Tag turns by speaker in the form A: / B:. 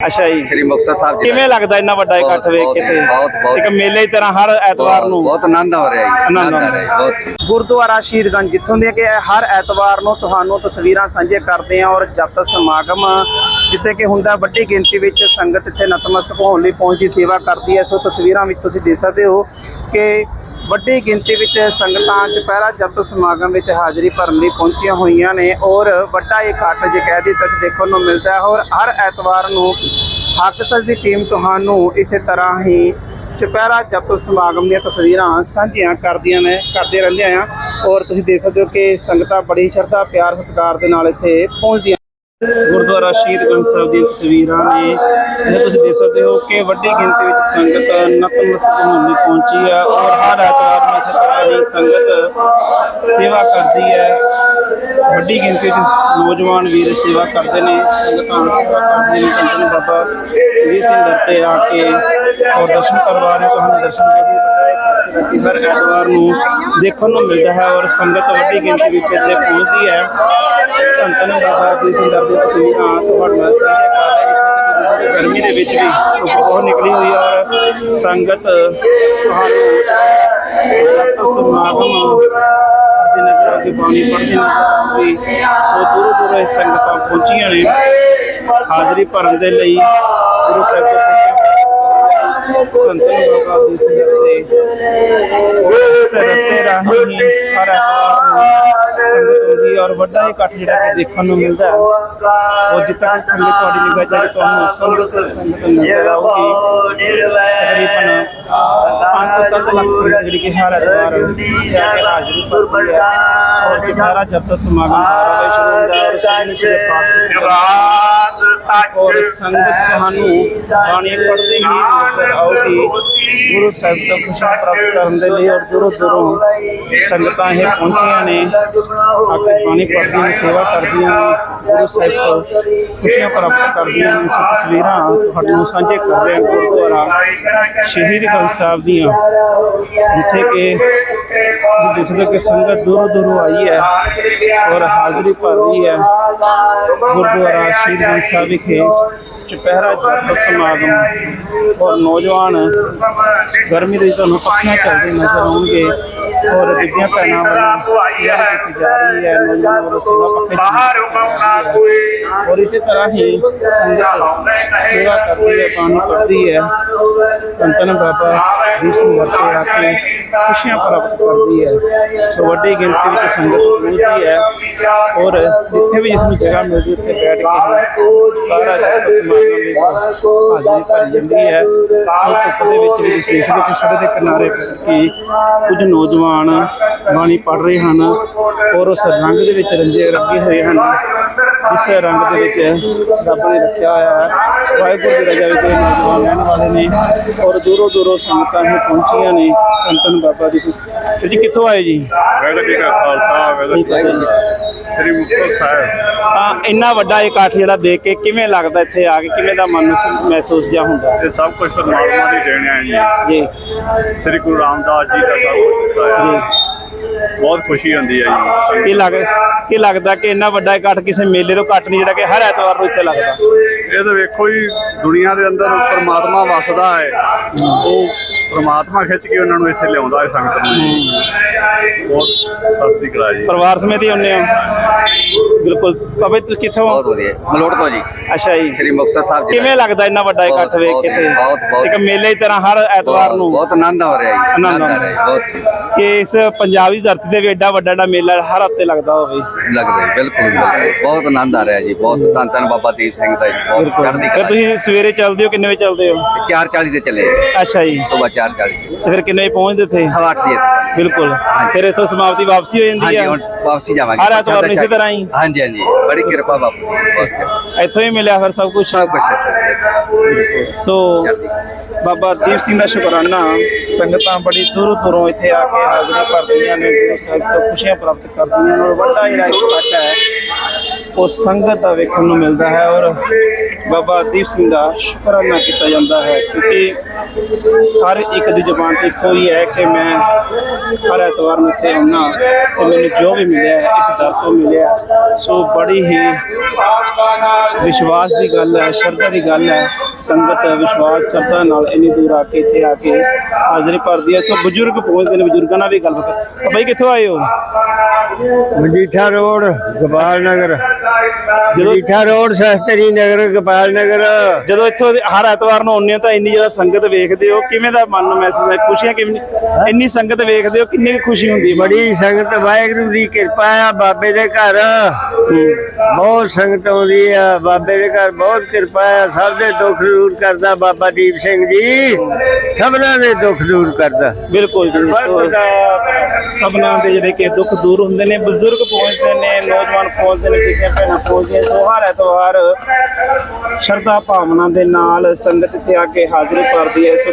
A: ਅੱਛਾ ਜੀ।
B: ਸ੍ਰੀ ਮੁਕਤਸਰ ਸਾਹਿਬ ਜੀ ਦਾ।
A: ਕਿਵੇਂ ਲੱਗਦਾ ਇੰਨਾ ਵੱਡਾ ਇਕੱਠ ਵੇਖ ਕੇ ਤੇ?
B: ਬਹੁਤ- ਬਹੁਤ।
A: ਇੱਕ ਮੇਲੇ ਦੀ ਤਰ੍ਹਾਂ ਹਰ ਐਤਵਾਰ ਨੂੰ।
B: ਬਹੁਤ ਆਨੰਦ ਆ ਰਿਹਾ ਜੀ।
A: ਆਨੰਦ
B: ਆ
A: ਆ
B: ਰਿਹਾ ਜੀ ਬਹੁਤ
A: ਗੁਰਦੁਆਰਾ ਸ਼ਹੀਦਗੰਜ ਜਿੱਥੋਂ ਦੀਆਂ ਕਿ ਹਰ ਐਤਵਾਰ ਨੂੰ ਤੁਹਾਨੂੰ ਤਸਵੀਰਾਂ ਸਾਂਝੇ ਕਰਦੇ ਹਾਂ ਔਰ ਜਪ ਸਮਾਗਮ ਜਿੱਥੇ ਕਿ ਹੁੰਦਾ ਵੱਡੀ ਗਿਣਤੀ ਵਿੱਚ ਸੰਗਤ ਇੱਥੇ ਨਤਮਸਤਕ ਹੋਣ ਲਈ ਪਹੁੰਚਦੀ ਸੇਵਾ ਕਰਦੀ ਹੈ। ਸੋ ਤਸਵੀਰਾਂ ਵਿੱਚ ਤੁਸੀਂ ਦੇਖ ਸਕਦੇ ਹੋ ਕਿ ਵੱਡੀ ਗਿਣਤੀ ਵਿੱਚ ਸੰਗਤਾਂ ਚੁਪਹਿਰਾ ਜਪ ਸਮਾਗਮ ਵਿੱਚ ਹਾਜ਼ਰੀ ਭਰਨ ਲਈ ਪਹੁੰਚੀਆਂ ਹੋਈਆਂ ਨੇ ਔਰ ਵੱਡਾ ਇਕੱਠ ਜੇ ਕਹਿ ਦਿੱਤਾ ਕਿ ਦੇਖਣ ਨੂੰ ਮਿਲਦਾ ਹੈ ਔਰ ਹਰ ਐਤਵਾਰ ਨੂੰ ਹੱਕ ਦੀ ਟੀਮ ਤੁਹਾਨੂੰ ਇਸੇ ਤਰ੍ਹਾਂ ਹੀ ਚੁਪਹਿਰਾ ਜਪ ਸਮਾਗਮ ਦੀਆਂ ਤਸਵੀਰਾਂ ਸਾਂਝੀਆਂ ਕਰਦੀਆਂ ਨੇ, ਕਰਦੇ ਰਹਿੰਦੇ ਆ ਔਰ ਤੁਸੀਂ ਦੇਖ ਸਕਦੇ ਹੋ ਕਿ ਸੰਗਤਾਂ ਬੜੀ ਸ਼ਰਧਾ, ਪਿਆਰ, ਸਤਿਕਾਰ ਦੇ ਨਾਲ ਇੱਥੇ ਪਹੁੰਚਦੀਆਂ ਗੁਰਦੁਆਰਾ ਸ਼ਹੀਦ ਸ਼ਹੀਦਗੰਜ ਸਾਹਿਬ ਦੀਆਂ ਤਸਵੀਰਾਂ ਨੇ। ਇਹ ਤੁਸੀਂ ਦੇਖ ਸਕਦੇ ਹੋ ਕਿ ਵੱਡੀ ਗਿਣਤੀ ਵਿੱਚ ਸੰਗਤ ਨਤਮਸਤਕ ਹੋਣ ਲਈ ਪਹੁੰਚੀ ਹੈ ਔਰ ਹਰ ਐਤਵਾਰ ਨੂੰ ਇਸੇ ਸੰਗਤ ਸੇਵਾ ਕਰਦੀ ਹੈ। ਵੱਡੀ ਗਿਣਤੀ ਵਿੱਚ ਨੌਜਵਾਨ ਵੀਰ ਸੇਵਾ ਕਰਦੇ ਨੇ, ਸੰਗਤਾਂ ਨੂੰ ਸੇਵਾ ਕਰਦੇ ਨੇ। ਕੰਟਨ ਬਾਬਾ ਵੀਰ ਸਿੰਘ ਦਰ ਤੇ ਆ ਕੇ ਔਰ ਦਰਸ਼ਨ ਕਰਵਾ ਰਹੇ ਤੁਹਾਨੂੰ ਦਰਸ਼ਨ ਕਰੀ ਕਿ ਹਰ ਐਤਵਾਰ ਨੂੰ ਦੇਖਣ ਨੂੰ ਮਿਲਦਾ ਹੈ ਔਰ ਸੰਗਤ ਵੱਡੀ ਗਿਣਤੀ ਵਿੱਚ ਇੱਥੇ ਪਹੁੰਚਦੀ ਹੈ। ਧੰਨ ਧੰਨ ਬਾਬਾ ਜੀ ਸਿੰਘ ਦਰ ਦੀਆਂ ਤਸਵੀਰਾਂ ਤੁਹਾਡੇ ਨਾਲ ਸਾਂਝੀਆਂ ਹਾਂ। ਜਿੱਥੇ ਗਰਮੀ ਦੇ ਵਿੱਚ ਵੀ ਧੁੱਪ ਬਹੁਤ ਨਿਕਲੀ ਹੋਈ ਹੈ ਔਰ ਸੰਗਤ ਤੁਹਾਨੂੰ ਜਪ ਸਮਾਗਮ ਦੀ ਨਜ਼ਰ ਆ ਕੇ ਬਾਣੀ ਪੜ੍ਹਦੀ ਨਜ਼ਰ ਆਉਂਦੀ ਸੋ ਦੂਰੋਂ ਦੂਰੋਂ ਇਹ ਸੰਗਤਾਂ ਪਹੁੰਚੀਆਂ ਨੇ। ਹਾਜ਼ਰੀ ਭਰਨ ਦੇ ਲਈ ਗੁਰੂ ਸਾਹਿਬ ਤੋਂ ਧੰਨ ਧੰਨ ਬਾਬਾ ਦੀ ਸੰਗਤ ਤੇ ਇਸ ਰਸਤੇ ਰਾਹੀਂ ਹੀ ਹਰ ਐਤਵਾਰ ਸੰਗਤ ਆਉਂਦੀ ਹੈ ਔਰ ਵੱਡਾ ਇਕੱਠ ਜਿਹੜਾ ਕਿ ਦੇਖਣ ਨੂੰ ਮਿਲਦਾ ਹੈ ਉਹ ਜਿੱਥੇ ਤੱਕ ਸੰਗਤ ਤੁਹਾਡੀ ਨਿਗਾਹ ਜਾਏ ਤੁਹਾਨੂੰ ਸੰਗਤ ਨਜ਼ਰ ਆਊਗੀ ਤਕਰੀਬਨ 5 ਤੋਂ 7 ਲੱਖ ਸੰਗਤ ਜਿਹੜੀ ਕਿ ਹਰ ਐਤਵਾਰ ਜਾ ਕੇ ਹਾਜ਼ਰੀ ਭਰਦੀ ਹੈ। ਔਰ ਦੁਬਾਰਾ ਜਬ ਤੱਕ ਸਮਾਗਮ ਕਾਰਵਾਈ ਸ਼ੁਰੂ ਹੁੰਦਾ ਔਰ ਸਭੀ ਦੇ ਪਾਠ ਔਰ ਸੰਗਤ ਤੁਹਾਨੂੰ ਬਾਣੀ ਪੜ੍ਹਦੇ ਹੀ ਨਜ਼ਰ ਆਉਗੀ ਗੁਰੂ ਸਾਹਿਬ ਤੋਂ ਖੁਸ਼ੀ ਪ੍ਰਾਪਤ ਕਰਨ ਦੇ ਲਈ ਔਰ ਦੂਰੋਂ ਦੂਰੋਂ ਸੰਗਤਾਂ ਇਹ ਪਹੁੰਚੀਆਂ ਨੇ। ਆ ਕੇ ਬਾਣੀ ਪੜ੍ਹਦੀਆਂ ਨੇ ਸੇਵਾ ਕਰਦੀਆਂ ਨੇ। ਗੁਰੂ ਸਾਹਿਬ ਤੋਂ ਖੁਸ਼ੀਆਂ ਪ੍ਰਾਪਤ ਕਰਦੀਆਂ ਨੇ ਸੋ ਤਸਵੀਰਾਂ ਤੁਹਾਨੂੰ ਸਾਂਝੇ ਕਰ ਰਹੇ ਹਾਂ ਗੁਰਦੁਆਰਾ ਸ਼ਹੀਦ ਗੰਜ ਸਾਹਿਬ ਦੀਆਂ, ਜਿੱਥੇ ਕਿ ਜੀ ਦੇਖ ਹੋ ਕਿ ਸੰਗਤ ਦੂਰੋਂ ਦੂਰੋਂ ਆਈ ਹੈ ਔਰ ਹਾਜ਼ਰੀ ਭਰ ਰਹੀ ਹੈ ਗੁਰਦੁਆਰਾ ਸ਼ਹੀਦ ਗੰਜ ਸਾਹਿਬ ਵਿਖੇ ਚੁਪਹਿਰਾ ਜਪ ਸਮਾਗਮ ਔਰ ਨੌਜਵਾਨ ਗਰਮੀ ਦੇ ਤੁਹਾਨੂੰ ਪੱਖੀਆਂ ਚੱਲਦੇ ਨਜ਼ਰ ਆਉਣਗੇ। ਔਰ ਬੀਬੀਆਂ ਭੈਣਾਂ ਵੱਲੋਂ ਸੇਵਾ ਕੀਤੀ ਜਾ ਰਹੀ ਹੈ ਨੌਜਵਾਨਾਂ ਵੱਲੋਂ ਸੇਵਾ ਪੱਖੇ ਬਾਹਰ ਔਰ ਇਸੇ ਤਰ੍ਹਾਂ ਹੀ ਸੰਗਤ ਸੇਵਾ ਕਰਦੀ ਹੈ ਪਾਣੀ ਪੜਦੀ ਹੈ। ਧੰਨ ਬਾਬਾ ਦੀਪ ਸਿੰਘ ਵਰਤੇ ਆ ਕੇ ਖੁਸ਼ੀਆਂ ਪ੍ਰਾਪਤ ਕਰਦੀ ਹੈ। ਸੋ ਵੱਡੀ ਗਿਣਤੀ ਵਿੱਚ ਸੰਗਤ ਪਹੁੰਚਦੀ ਹੈ। ਔਰ ਜਿੱਥੇ ਵੀ ਜਿਸ ਨੂੰ ਜਗ੍ਹਾ ਮਿਲਦੀ ਉੱਥੇ ਬੈਠ ਕੇ ਸਾਰਾ ਜਪ ਸਮਾਗਮ ਵਿੱਚ ਹਾਜ਼ਰੀ ਭਰੀ ਜਾਂਦੀ ਹੈ। ਸੋ ਧੁੱਪ ਦੇ ਵਿੱਚ ਵੀ ਤੁਸੀਂ ਦੇਖ ਸਕਦੇ ਹੋ ਕਿ ਸੜਕ ਦੇ ਕਿਨਾਰੇ ਕਿ ਕੁਝ ਨੌਜਵਾਨ ਬਾਣੀ ਪੜ ਰਹੇ ਹਨ ਔਰ ਉਸ ਰੰਗ ਦੇ ਵਿੱਚ ਰੰਗੇ ਰੱਗੇ ਹੋਏ ਹਨ। ਇਸ ਰੰਗ ਦੇ ਵਿੱਚ ਰੱਬ ਨੇ ਰੱਖਿਆ ਹੋਇਆ ਹੈ। ਵਾਹਿਗੁਰੂ ਦੀ ਰਜ਼ਾ ਵਿੱਚ ਇਹ ਨੌਜਵਾਨ ਰਹਿਣ ਵਾਲੇ ਨੇ ਔਰ ਦੂਰੋਂ ਦੂਰੋਂ ਸੰਗਤਾਂ ਇਹ ਪਹੁੰਚੀਆਂ ਨੇ। ਧੰਨ ਬਾਬਾ ਜੀ ਜੀ ਕਿੱਥੋਂ ਆਏ ਜੀ?
C: ਵਾਹਿਗੁਰੂ ਜੀ ਕਾ ਖਾਲਸਾ ਵਾਹਿਗੁਰੂ ਜੀ
A: ਹੈ
C: ਸ੍ਰੀ ਮੁਕਤਸਰ ਸਾਹਿਬ।
A: ਆ ਇੰਨਾ ਵੱਡਾ ਇਕੱਠ ਜਿਹੜਾ ਦੇਖ ਕੇ ਕਿਵੇਂ ਲੱਗਦਾ ਇੱਥੇ ਆ ਕੇ? ਕਿਵੇਂ ਦਾ ਮਨ ਮਹਿਸੂ- ਮਹਿਸੂਸ ਜਿਹਾ ਹੁੰਦਾ?
C: ਇਹ ਸਭ ਕੁਝ ਪਰਮਾਤਮਾ ਦੀ ਦੇਣ ਹੈ ਜੀ।
A: ਜੀ।
C: ਸ੍ਰੀ ਗੁਰੂ ਰਾਮਦਾਸ ਜੀ ਦਾ ਸਭ ਕੁਝ ਦਿੱਤਾ
A: ਜੀ।
C: ਹੈ ਬਹੁਤ ਖੁਸ਼ੀ ਹੁੰਦੀ ਹੈ ਜੀ।
A: ਕੀ ਲੱਗ ਕੀ ਲੱਗਦਾ ਕਿ ਇੰਨਾ ਵੱਡਾ ਇਕੱਠ ਕਿਸੇ ਮੇਲੇ ਤੋਂ ਘੱਟ ਨਹੀਂ ਜਿਹੜਾ ਕਿ ਹਰ ਐਤਵਾਰ ਨੂੰ ਇੱਥੇ ਲੱਗਦਾ?
C: ਇਹ ਤਾਂ ਵੇਖੋ ਜੀ ਦੁਨੀਆ ਦੇ ਅੰਦਰ ਪਰਮਾਤਮਾ ਵਸਦਾ ਹੈ। ਉਹ ਪਰਮਾਤਮਾ ਖਿੱਚ ਕੇ ਉਹਨਾਂ ਨੂੰ ਇੱਥੇ ਲਿਆਉਂਦਾ ਹੈ ਸੰਗਤ ਨੂੰ। ਬਹੁਤ ਸਤਿ ਕਰਾ ਜੀ।
A: ਪਰਿਵਾਰ ਸਮੇਤ ਹੀ ਹੁੰਨੇ ਹੋ? ਬਿਲਕੁਲ। ਬਾਬੇ ਤੁਸੀਂ ਕਿੱਥੋਂ
B: ਬਹੁਤ ਵਧੀਆ। ਮਲੋਟ ਤੋਂ ਜੀ।
A: ਅੱਛਾ ਜੀ।
B: ਸ੍ਰੀ ਮੁਕਤਸਰ ਸਾਹਿਬ ਜੀ।
A: ਕਿਵੇਂ ਲੱਗਦਾ ਇੰਨਾ ਵੱਡਾ ਇਕੱਠ ਵੇਖ ਕੇ ਤੇ ਇੱਕ ਮੇਲੇ ਦੀ ਤਰ੍ਹਾਂ ਹਰ ਐਤਵਾਰ ਨੂੰ?
B: ਬਹੁਤ ਆਨੰਦ ਆ ਰਿਹਾ ਜੀ।
A: ਆਨੰਦ
B: ਆ ਰਿਹਾ। ਜੀ ਬਹੁਤ
A: ਕਿ ਇਸ ਪੰਜਾਬੀ ਧਰਤੀ ਤੇ ਵੀ ਐਡਾ ਵੱਡਾ ਜਿਹੜਾ ਮੇਲਾ ਹਰ ਹਫ਼ਤੇ ਲੱਗਦਾ ਹੋਵੇ।
B: ਲੱਗਦਾ ਜੀ ਬਿਲਕੁਲ ਬਿਲਕੁਲ। ਬਹੁਤ ਆਨੰਦ ਆ ਰਿਹਾ ਜੀ ਬਹੁਤ। ਧੰਨ ਧੰਨ ਬਾਬਾ ਦੀਪ ਸਿੰਘ ਦਾ ਜੀ ਬਹੁਤ ਚੜ੍ਹਦੀ
A: ਫਿਰ
B: ਕਲਾ
A: ਤੁਸੀਂ ਸਵੇਰੇ ਚੱਲਦੇ ਹੋ ਕਿੰਨੇ ਵਜੇ ਚੱਲਦੇ ਹੋ?
B: 440 ਤੇ ਚੱਲੇ
A: ਅੱਛਾ ਜੀ।
B: ਸਵੇਰ 440
A: ਤੇ ਫਿਰ ਕਿੰਨੇ ਵਜੇ ਪਹੁੰਚਦੇ ਉੱਥੇ
B: ਸਵਾ ਅੱਠ ਵਜੇ ਤੱਕ।
A: ਬਿਲਕੁਲ। ਫਿਰ ਇੱਥੋਂ ਸਮਾਪਤੀ ਵਾਪਸੀ ਹੋ ਜਾਂਦੀ ਹੈ
B: ਹੁਣ ਵਾਪਸੀ ਜਾਵਾਂਗੇ।
A: ਹਰ ਐਤਵਾਰ ਨੂੰ ਇਸੇ ਤਰ੍ਹਾਂ ਹੀ?
B: ਹਾਂਜੀ ਹਾਂਜੀ। ਬੜੀ ਕਿਰਪਾ ਬਾਪੂ ਦੀ।
A: ਇੱਥੋਂ ਹੀ ਮਿਲਿਆ ਫਿਰ ਸਭ ਕੁਝ
B: ਸਭ ਕੁਝ
A: ਸੋ ਬਾਬਾ ਦੀਪ ਸਿੰਘ ਦਾ ਸ਼ੁਕਰਾਨਾ। ਸੰਗਤਾਂ ਬੜੀ ਦੂਰੋਂ ਦੂਰੋਂ ਇੱਥੇ ਆ ਕੇ ਹਾਜ਼ਰੀ ਭਰਦੀਆਂ ਨੇ। ਗੁਰੂ ਸਾਹਿਬ ਤੋਂ ਖੁਸ਼ੀਆਂ ਪ੍ਰਾਪਤ ਕਰਦੀਆਂ ਨੇ। ਵੱਡਾ ਜਿਹੜਾ ਇਕੱਠ ਹੈ ਉਹ ਸੰਗਤ ਦਾ ਵੇਖਣ ਨੂੰ ਮਿਲਦਾ ਹੈ ਔਰ ਬਾਬਾ ਦੀਪ ਸਿੰਘ ਦਾ ਸ਼ੁਕਰਾਨਾ ਕੀਤਾ ਜਾਂਦਾ ਹੈ ਕਿਉਂਕਿ ਹਰ ਇੱਕ ਦੀ ਜ਼ੁਬਾਨ ਤੇ ਇੱਕੋ ਹੀ ਹੈ ਕਿ ਮੈਂ ਹਰ ਐਤਵਾਰ ਨੂੰ ਇੱਥੇ ਆਉਣਾ ਤੇ ਮੈਨੂੰ ਜੋ ਵੀ ਮਿਲਿਆ ਹੈ, ਇਸ ਦਰ ਤੋਂ ਮਿਲਿਆ ਸੋ ਬੜੀ ਹੀ ਵਿਸ਼ਵਾਸ ਦੀ ਗੱਲ ਹੈ, ਸ਼ਰਧਾ ਦੀ ਗੱਲ ਹੈ। ਸੰਗਤ ਵਿਸ਼ਵਾਸ, ਸ਼ਰਧਾ ਨਾਲ ਇੰਨੀ ਦੂਰ ਆ ਕੇ ਇੱਥੇ ਆ ਕੇ ਹਾਜ਼ਰੀ ਭਰਦੀ ਹੈ। ਸੋ ਬਜ਼ੁਰਗ ਪਹੁੰਚਦੇ ਨੇ, ਬਜ਼ੁਰਗਾਂ ਨਾਲ ਵੀ ਗੱਲ ਕਰ ਬਾਈ ਕਿੱਥੋਂ ਆਏ ਹੋ?
D: ਮਜੀਠਾ ਰੋਡ, ਗੋਪਾਲ ਨਗਰ।
A: ਜਦੋਂ
D: ਮਜੀਠਾ ਰੋਡ ਸ਼ਾਸਤਰੀ ਨਗਰ ਗੋਪਾਲ ਨਗਰ।
A: ਜਦੋਂ ਇੱਥੋਂ ਦੇ ਹਰ ਐਤਵਾਰ ਨੂੰ ਆਉਂਦੇ ਹੋ ਤਾਂ ਇੰਨੀ ਜ਼ਿਆਦਾ ਸੰਗਤ ਵੇਖਦੇ ਹੋ। ਕਿਵੇਂ ਦਾ ਮਨ ਨੂੰ ਮਹਿਸੂਸ ਹੈ? ਖੁਸ਼ੀਆਂ ਕਿਵੇਂ ਇੰਨੀ ਸੰਗਤ ਵੇਖਦੇ ਹੋ ਕਿੰਨੀ ਕੁ ਖੁਸ਼ੀ ਹੁੰਦੀ ਹੈ?
D: ਬੜੀ ਸੰਗਤ ਵਾਹਿਗੁਰੂ ਦੀ ਕਿਰਪਾ ਆ ਬਾਬੇ ਦੇ ਘਰ। ਬਹੁਤ ਸੰਗਤ ਆਉਂਦੀ ਆ ਬਾਬੇ ਦੇ ਘਰ ਬਹੁਤ ਕਿਰਪਾ ਆ। ਸਭ ਦੇ ਦੁੱਖ ਦੂਰ ਕਰਦਾ ਬਾਬਾ ਦੀਪ ਸਿੰਘ ਜੀ। ਸਭਨਾਂ ਦੇ ਦੁੱਖ ਦੂਰ ਕਰਦਾ।
A: ਬਿਲਕੁਲ ਜੀ ਸੋ ਸਭਨਾਂ ਦੇ ਜਿਹੜੇ ਕਿ ਦੁੱਖ ਦੂਰ ਹੁੰਦੇ ਨੇ ਬਜ਼ੁਰਗ ਪਹੁੰਚਦੇ ਨੇ ਨੌਜਵਾਨ ਪਹੁੰਚਦੇ ਨੇ ਬੀਬੀਆਂ ਭੈਣਾਂ ਪਹੁੰਚਦੀਆਂ ਸੋ ਹਰ ਐਤਵਾਰ ਸ਼ਰਧਾ ਭਾਵਨਾ ਦੇ ਨਾਲ ਸੰਗਤ ਇੱਥੇ ਆ ਕੇ ਹਾਜ਼ਰੀ ਭਰਦੀ ਹੈ। ਸੋ